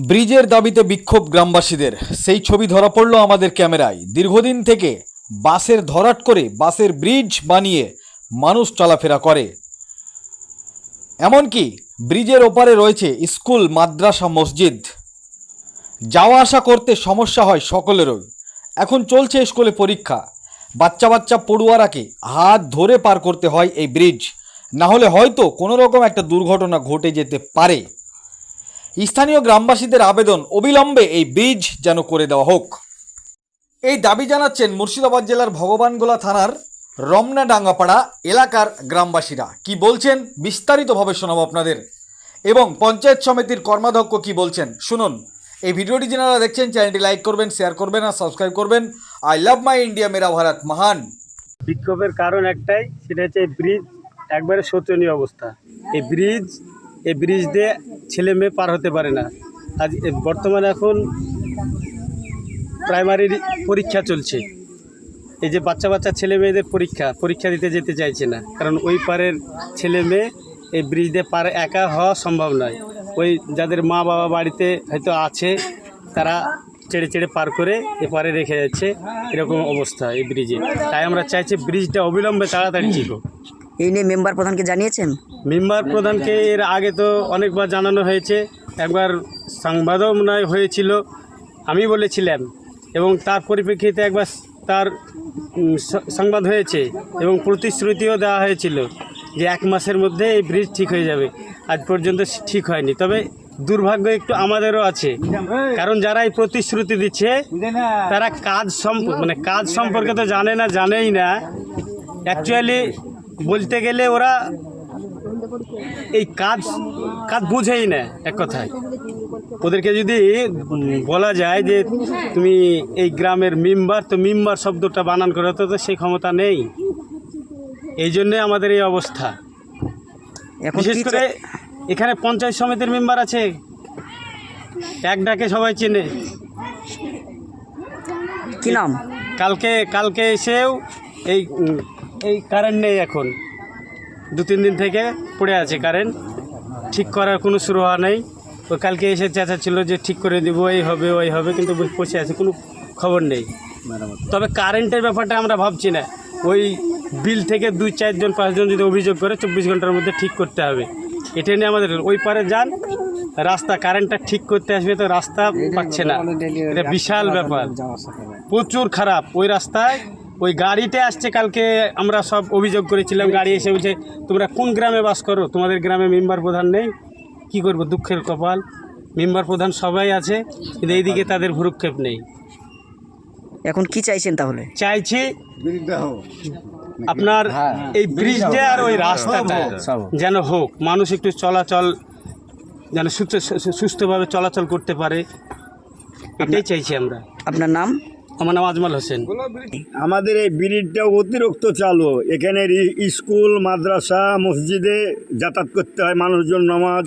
ব্রিজের দাবিতে বিক্ষোভ গ্রামবাসীদের। সেই ছবি ধরা পড়ল আমাদের ক্যামেরায়। দীর্ঘদিন থেকে বাসের ধরাট করে বাসের ব্রিজ বানিয়ে মানুষ চলাফেরা করে। এমনকি ব্রিজের ওপারে রয়েছে স্কুল, মাদ্রাসা, মসজিদ। যাওয়া আসা করতে সমস্যা হয় সকলেরই। এখন চলছে স্কুলে পরীক্ষা। বাচ্চা বাচ্চা পড়ুয়ারাকে হাত ধরে পার করতে হয় এই ব্রিজ। না হলে হয়তো কোনো রকম একটা দুর্ঘটনা ঘটে যেতে পারে। স্থানীয় গ্রামবাসীদের আবেদন অবিলম্বে এই ব্রিজ যেন করে দেওয়া হোক। এই দাবি জানাচ্ছেন মুর্শিদাবাদ জেলার ভগবানগোলা থানার রমনা ডাঙ্গাপাড়া এলাকার গ্রামবাসীরা। কি বলছেন? বিস্তারিতভাবে শোনাবো আপনাদের। এবং পঞ্চায়েত সমিতির কর্মাধ্যক্ষ কি বলছেন? শুনুন। এই ভিডিওটি যারা দেখছেন, চ্যানেলটি লাইক করবেন, শেয়ার করবেন আর সাবস্ক্রাইব করবেন। আই লাভ মাই ইন্ডিয়া, মেরা ভারত মহান। বিক্ষোভের কারণ একটাই, সেটা হচ্ছে ব্রিজ একবারে শোচনীয় অবস্থা। এই ব্রিজ এই ব্রিজ দিয়ে ছেলে মেয়ে পার হতে পারে না। আজ বর্তমানে এখন প্রাইমারির পরীক্ষা চলছে। এই যে বাচ্চা বাচ্চা ছেলে মেয়েদের পরীক্ষা পরীক্ষা দিতে যেতে চাইছে না। কারণ ওই পারের ছেলে মেয়ে এই ব্রিজ দিয়ে পার একা হওয়া সম্ভব নয়। ওই যাদের মা বাবা বাড়িতে হয়তো আছে, তারা চেড়ে চেড়ে পার করে এপারে রেখে যাচ্ছে। এরকম অবস্থা এই ব্রিজে তাই আমরা চাইছি ব্রিজটা অবিলম্বে তাড়াতাড়ি ঠিক হোক। এই নিয়ে মেম্বার প্রধানকে জানিয়েছেন? মেম্বার প্রধানকে এর আগে তো অনেকবার জানানো হয়েছে। একবার সংবাদও মনে হয় হয়েছিল, আমি বলেছিলাম। এবং তার পরিপ্রেক্ষিতে একবার তার সংবাদ হয়েছে এবং প্রতিশ্রুতিও দেওয়া হয়েছিল যে এক মাসের মধ্যে এই ব্রিজ ঠিক হয়ে যাবে। আজ পর্যন্ত ঠিক হয়নি। তবে দুর্ভাগ্য একটু আমাদেরও আছে। কারণ যারা এই প্রতিশ্রুতি দিচ্ছে, তারা কাজ সম্প মানে কাজ সম্পর্কে তো জানে না, জানেই না। অ্যাকচুয়ালি বলতে গেলে ওরা এই কাজ কাজ বুঝেই না এক কথায়। ওদেরকে যদি বলা যায় যে তুমি এই গ্রামের মেম্বার তো মেম্বার শব্দটা বানান করে তো তো সেই ক্ষমতা নেই। এই জন্যে আমাদের এই অবস্থা। বিশেষ করে এখানে পঞ্চায়েত সমিতির মেম্বার আছে। এক ডাকে সবাই চেনে। কি নাম? কালকে কালকে এসেও এই এই কারেন্ট নেই এখন। দু, তিন দিন থেকে পড়ে আছে কারেন্ট ঠিক করার কোনো শুরু হওয়া নেই। ওই কালকে এসে চেঁচাচ্ছিল যে ঠিক করে দিব, এই হবে, ওই হবে, কিন্তু বসে আছে, কোনো খবর নেই। তবে কারেন্টের ব্যাপারটা আমরা ভাবছি না। ওই বিল থেকে দুই চারজন পাঁচজন যদি অভিযোগ করে, চব্বিশ ঘণ্টার মধ্যে ঠিক করতে হবে। এটা নিয়ে আমাদের ওই পারে যান। রাস্তা কারেন্টটা ঠিক করতে আসবে তো রাস্তা পাচ্ছে না। এটা বিশাল ব্যাপার। প্রচুর খারাপ। ওই রাস্তায় ওই গাড়িতে আসছে কালকে আমরা সব অভিযোগ করেছিলাম গাড়ি এসে বলছে তোমরা কোন গ্রামে বাস করো? তোমাদের গ্রামে মেম্বার প্রধান নেই। কি করব? দুঃখের কপাল। মেম্বার প্রধান সবাই আছে কিন্তু এইদিকে তাদের ভুরুক্ষেপ নেই। এখন কি চাইছেন তাহলে? চাইছি আপনার এই ব্রিজটা আর ওই রাস্তাটা যেন হোক মানুষ একটু চলাচল যেন সুস্থ সুস্থভাবে চলাচল করতে পারে এটাই চাইছি আমরা। আপনার নাম? আমার নাম আজমাল হোসেন। আমাদের এই ব্রিজটা অতিরিক্ত চালু। এখানে স্কুল, মাদ্রাসা, মসজিদে যাতায়াত করতে হয়, মানুষজন নামাজ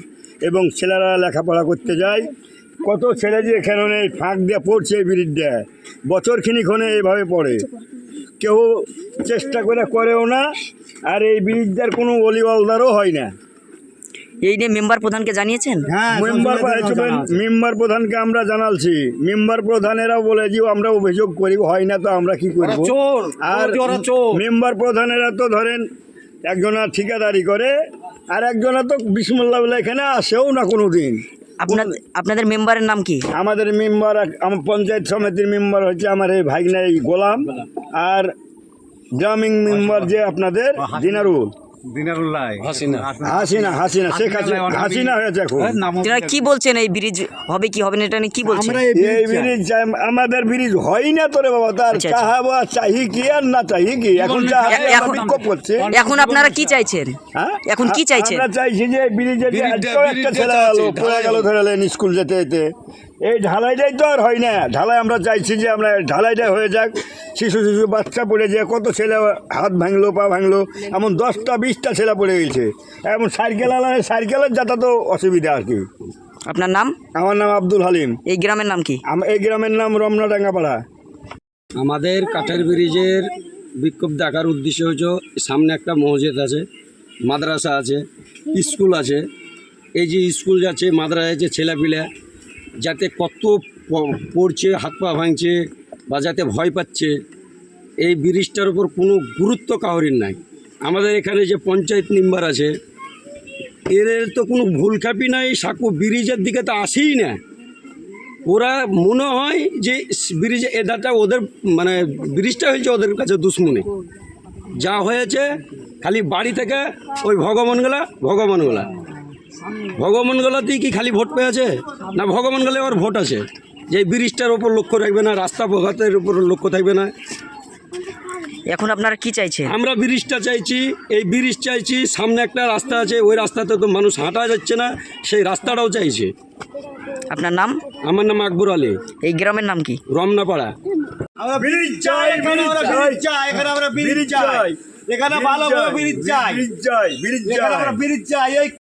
এবং ছেলেরা লেখাপড়া করতে যায়। কত ছেলে যে এখানে ফাঁক দিয়ে পড়ছে এই ব্রিজটা। বছর ক্ষণে এইভাবে পড়ে। কেউ চেষ্টা করে করেও না, আর এই ব্রিজটার কোনো অলিওয়ালদারও হয় না। এই নিয়ে মেম্বার প্রধানকে জানিয়েছেন? মেম্বার মেম্বার প্রধানকে আমরা জানালছি। মেম্বার প্রধানেরাও বলে যে আমরা অভিযোগ করি হয় না তো আমরা কি করব? আর মেম্বার প্রধানেরা তো ধরেন একজনা ঠিকাদারি করে আর একজনা তো বিসমুল্লাহ বলে এখানে আসেও না কোনো দিন আপনার আপনাদের মেম্বারের নাম কি? আমাদের মেম্বার আমার পঞ্চায়েত সমিতির মেম্বার হচ্ছে আমার এই ভাগনা এই গোলাম আর গ্রামীণ মেম্বার যে আপনাদের দিনারুল। হাসিনা। হাসিনা। শেখ হাসিনা হাসিনা হয়েছে এখন আপনারা কি বলছেন? এই ব্রিজ হবে কি হবে না এটা নিয়ে কি বলছেন? এই ব্রিজ আমাদের ব্রিজ হয় না তো রে বাবা তার আচ্ছা, আচ্ছা। চাহাবা চাহি কি আর না চাহি কি? এখন এখন- বিক্ষোভ করছে। এখন আপনারা কি চাইছেন? হ্যাঁ? এখন কি চাইছেন? আমরা চাইছি যে ব্রিজে একটা ছেলে গেল পড়ে গেল ধরে স্কুল যেতে যেতে। এই ঢালাইটাই তো আর হয় না। ঢালাই আমরা চাইছি যে আমরা ঢালাইটা হয়ে যাক। শিশু শিশু বাচ্চা পড়ে যে কত ছেলে হাত ভাঙলো পা ভাঙলো এমন দশটা বিশটা ছেলে পড়ে গেছে। এমন সাইকেল আলা সাইকেলের যাতায়াত অসুবিধা আর কি। আপনার নাম? আমার নাম আব্দুল হালিম। এই গ্রামের নাম কি? আম- এই গ্রামের নাম রমনাডাঙ্গাপাড়া। আমাদের কাঠের ব্রিজের বিক্ষোভ দেখার উদ্দেশ্য হচ্ছে সামনে একটা মসজিদ আছে মাদ্রাসা আছে স্কুল আছে। এই যে স্কুল যাচ্ছে মাদ্রাসা যাচ্ছে ছেলেপিলে যাতে কত পড়ছে, হাত পা ভাঙছে বা যাতে ভয় পাচ্ছে, এই ব্রিজটার উপর কোনো গুরুত্ব কাহরির নাই। আমাদের এখানে যে পঞ্চায়েত মেম্বার আছে, এদের তো কোনো ভুলখাপি নাই, সাঁকু ব্রিজের দিকে তো আসেই না। ওরা মনে হয় যে ব্রিজ এদাটা ওদের মানে ব্রিজটা হয়েছে ওদের কাছে দুশ্মনে। যা হয়েছে, খালি বাড়ি থেকে ওই ভগবানগুলা ভগবানগুলা। ভগবানগুলাতেই কি খালি ভোট পেয়েছে? না ভগবানগুলা ওর ভোট আছে? যে ব্রিজটার ওপর লক্ষ্য রাখবে না রাস্তা পঘাতের উপর লক্ষ্য থাকবে না। এখন আপনারা কি চাইছেন? আমরা ব্রিজটা চাইছি এই ব্রিজ চাইছি সামনে একটা রাস্তা আছে ওই রাস্তাতে তো মানুষ হাঁটা যাচ্ছে না সেই রাস্তাটাও চাইছে। আপনার নাম? আমার নাম আকবর আলী। এই গ্রামের নাম কি? রমনাপাড়া। আমরা ব্রিজ চাই এখানে আমরা ব্রিজ চাই এখানে আমরা ব্রিজ চাই। এখানে ভালো ব্রিজ চাই। ব্রিজ চাই ব্রিজ চাই। ব্রিজ চাই এই